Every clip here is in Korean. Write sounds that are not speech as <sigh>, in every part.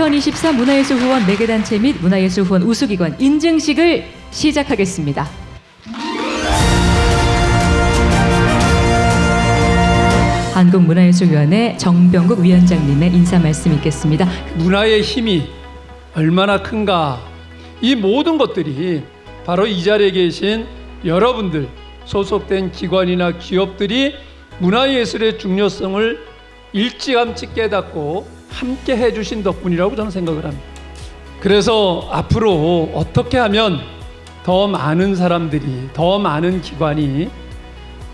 지금부터 2023 문화예술 후원 매개단체 및 문화예술 후원 우수기관 인증식을 시작하겠습니다. 한국문화예술위원회 정병국 위원장님의 인사 말씀 있겠습니다. 문화의 힘이 얼마나 큰가 이 모든 것들이 바로 이 자리에 계신 여러분들 소속된 기관이나 기업들이 문화예술의 중요성을 일찌감치 깨닫고 함께 해주신 덕분이라고 저는 생각을 합니다. 그래서 앞으로 어떻게 하면 더 많은 사람들이 더 많은 기관이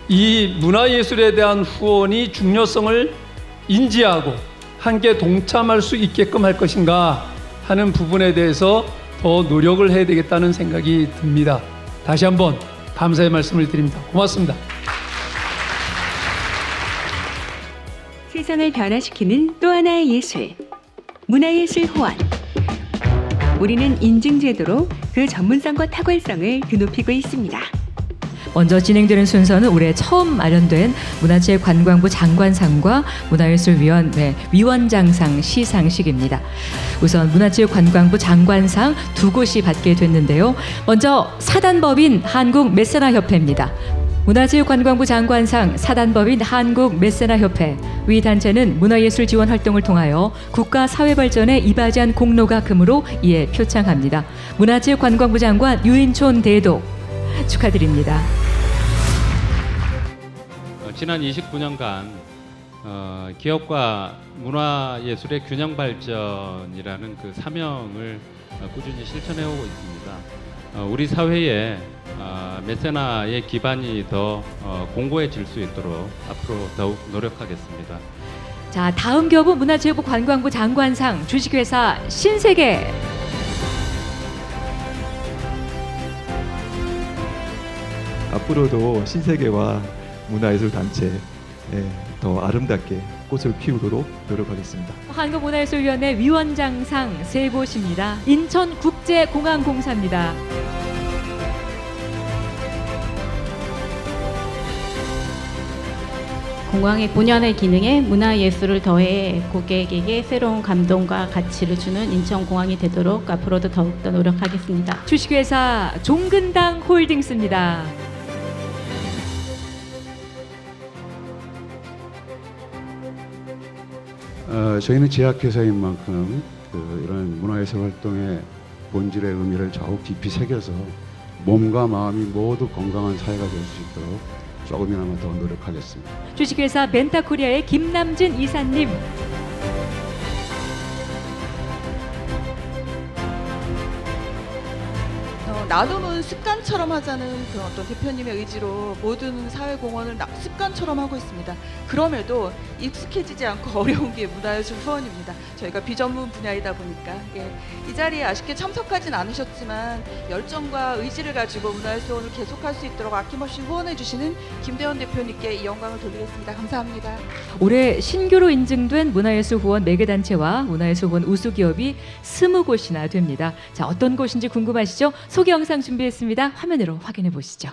이 문화예술에 대한 후원이 중요성을 인지하고 함께 동참할 수 있게끔 할 것인가 하는 부분에 대해서 더 노력을 해야 되겠다는 생각이 듭니다. 다시 한번 감사의 말씀을 드립니다. 고맙습니다. 세상을 변화시키는 또 하나의 예술. 문화예술 호환. 우리는 인증제도로 그 전문성과 탁월성을 드높이고 있습니다. 먼저 진행되는 순서는 올해 처음 마련된 문화체육관광부 장관상과 문화예술위원회 위원장상 시상식입니다. 우선 문화체육관광부 장관상 두 곳이 받게 됐는데요. 먼저 사단법인 한국 메세나협회입니다. 문화체육관광부 장관상 사단법인 한국메세나협회 위 단체는 문화예술 지원 활동을 통하여 국가 사회 발전에 이바지한 공로가 금으로 이에 표창합니다. 문화체육관광부 장관 유인촌 대독 축하드립니다. 어, 지난 29년간 어, 기업과 문화예술의 균형 발전이라는 그 사명을 어, 꾸준히 실천해 오고 있습니다. 어, 우리 사회에 어, 메세나의 기반이 더 어, 공고해질 수 있도록 앞으로 더욱 노력하겠습니다. 자, 다음 기업은 문화체육부 관광부 장관상 주식회사 신세계 앞으로도 신세계와 문화예술 단체 예, 더 아름답게 꽃을 피우도록 노력하겠습니다. 한국문화예술위원회 위원장상 세 곳입니다. 인천국제공항공사입니다. 공항의 본연의 기능에 문화예술을 더해 고객에게 새로운 감동과 가치를 주는 인천공항이 되도록 앞으로도 더욱더 노력하겠습니다. 주식회사 종근당 홀딩스입니다. 어, 저희는 제약회사인 만큼 그 이런 문화예술 활동의 본질의 의미를 더욱 깊이 새겨서 몸과 마음이 모두 건강한 사회가 될 수 있도록 조금이나마 더 노력하겠습니다. 주식회사 벤타코리아의 김남진 이사님. 나눔은 습관처럼 하자는 그 어떤 대표님의 의지로 모든 사회공헌을 나- 습관처럼 하고 있습니다. 그럼에도 익숙해지지 않고 <laughs> 어려운 게 문화예술 후원입니다. 저희가 비전문 분야이다 보니까 예, 이 자리에 아쉽게 참석하진 않으셨지만 열정과 의지를 가지고 문화예술 후원을 계속할 수 있도록 아낌없이 후원해 주시는 김대원 대표님께 이 영광을 돌리겠습니다. 감사합니다. 올해 신규로 인증된 문화예술 후원 매개단체와 문화예술 후원 우수 기업이 스무 곳이나 됩니다. 자, 어떤 곳인지 궁금하시죠? 소개 영상 준비했습니다. 화면으로 확인해 보시죠.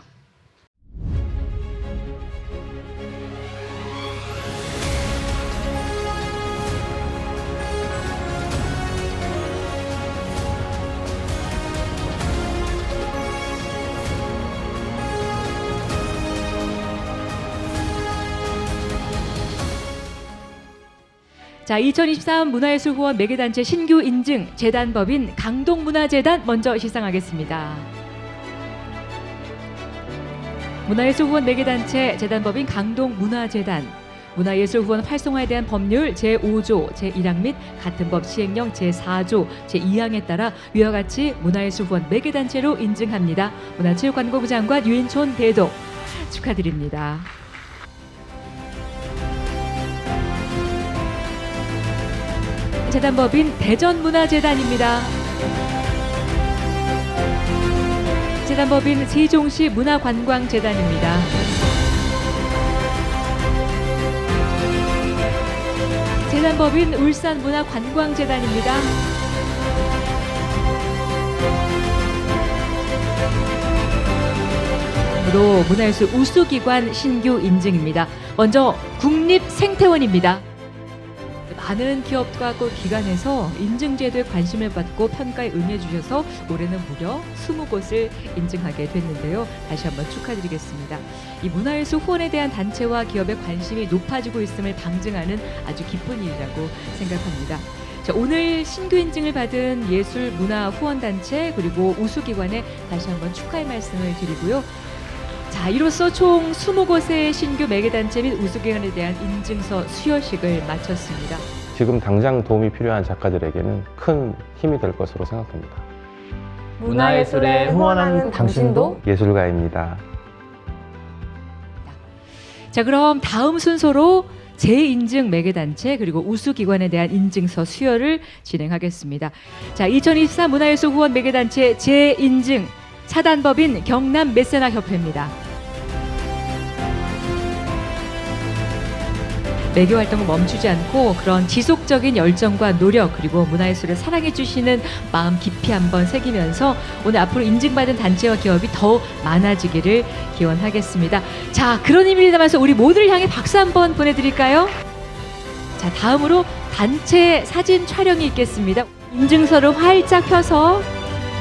자, 2023 문화예술 후원 매개단체 신규 인증 재단법인 강동문화재단 먼저 시상하겠습니다. 문화예술 후원 매개단체 재단법인 강동문화재단 문화예술 후원 활성화에 대한 법률 제5조 제1항 및 같은 법 시행령 제4조 제2항에 따라 위와 같이 문화예술 후원 매개단체로 인증합니다. 문화체육관광부 장관 유인촌 대독 축하드립니다. 재단법인 대전문화재단입니다. 재단법인 세종시 문화관광재단입니다. 재단법인 울산문화관광재단입니다. 으로 문화예술 우수기관 신규 인증입니다. 먼저 국립생태원입니다. 많은 기업과 또 기관에서 인증제도에 관심을 받고 평가에 응해 주셔서 올해는 무려 20곳을 인증하게 됐는데요. 다시 한번 축하드리겠습니다. 이 문화예술 후원에 대한 단체와 기업의 관심이 높아지고 있음을 방증하는 아주 기쁜 일이라고 생각합니다. 자, 오늘 신규 인증을 받은 예술 문화 후원 단체 그리고 우수기관에 다시 한번 축하의 말씀을 드리고요. 자, 이로써 총 20곳의 신규 매개단체 및 우수기관에 대한 인증서 수여식을 마쳤습니다. 지금 당장 도움이 필요한 작가들에게는 큰 힘이 될 것으로 생각합니다. 문화예술에 후원하는 당신도 예술가입니다. 자, 그럼 다음 순서로 재인증 매개단체 그리고 우수기관에 대한 인증서 수여를 진행하겠습니다. 자, 2024 문화예술 후원 매개단체 재인증 사단법인 경남 메세나 협회입니다. 매개 활동을 멈추지 않고 그런 지속적인 열정과 노력 그리고 문화예술을 사랑해 주시는 마음 깊이 한번 새기면서 오늘 앞으로 인증받은 단체와 기업이 더 많아지기를 기원하겠습니다. 자, 그런 의미를 담아서 우리 모두를 향해 박수 한번 보내드릴까요? 자, 다음으로 단체 사진 촬영이 있겠습니다. 인증서를 활짝 펴서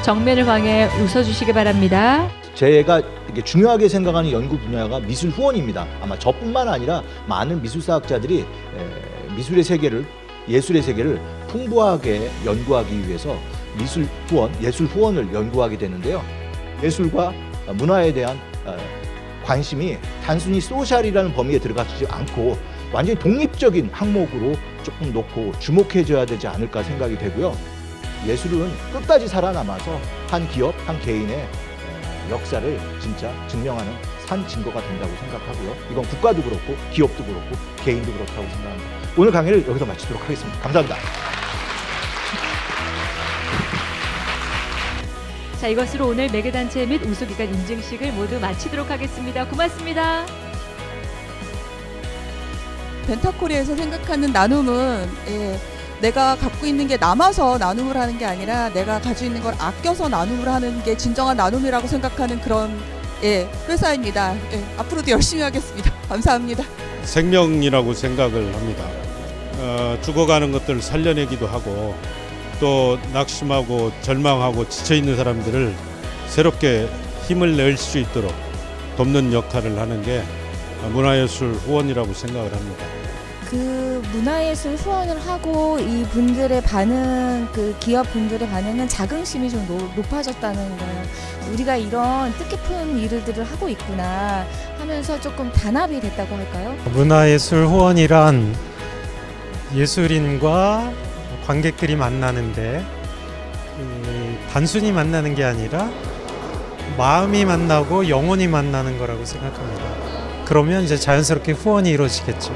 정면을 향해 웃어주시기 바랍니다. 제가 이게 중요하게 생각하는 연구 분야가 미술 후원입니다. 아마 저뿐만 아니라 많은 미술사학자들이 에, 미술의 세계를 예술의 세계를 풍부하게 연구하기 위해서 미술 후원, 예술 후원을 연구하게 되는데요. 예술과 문화에 대한 어, 관심이 단순히 소셜이라는 범위에 들어가지 않고 완전히 독립적인 항목으로 조금 놓고 주목해줘야 되지 않을까 생각이 되고요. 예술은 끝까지 살아남아서 한 기업, 한 개인의 어, 역사를 진짜 증명하는 산 증거가 된다고 생각하고요. 이건 국가도 그렇고 기업도 그렇고 개인도 그렇다고 생각합니다. 오늘 강의를 여기서 마치도록 하겠습니다. 감사합니다. 자, 이것으로 오늘 매개단체 및 우수기관 인증식을 모두 마치도록 하겠습니다. 고맙습니다. 벤타코리에서 생각하는 나눔은 예, 내가 갖고 있는 게 남아서 나눔을 하는 게 아니라 내가 가지고 있는 걸 아껴서 나눔을 하는 게 진정한 나눔이라고 생각하는 그런 예, 회사입니다. 예, 앞으로도 열심히 하겠습니다. <laughs> 감사합니다. 생명이라고 생각을 합니다. 어, 죽어가는 것들을 살려내기도 하고 또 낙심하고 절망하고 지쳐 있는 사람들을 새롭게 힘을 낼 수 있도록 돕는 역할을 하는 게 문화예술 후원이라고 생각을 합니다. 그 문화예술 후원을 하고 이 분들의 반응, 그 기업 분들의 반응은 자긍심이 좀 노- 높아졌다는 거예요. 우리가 이런 뜻깊은 일들을 하고 있구나 하면서 조금 단합이 됐다고 할까요? 문화예술 후원이란 예술인과 관객들이 만나는데 그 단순히 만나는 게 아니라 마음이 만나고 영혼이 만나는 거라고 생각합니다. 그러면 이제 자연스럽게 후원이 이루어지겠죠.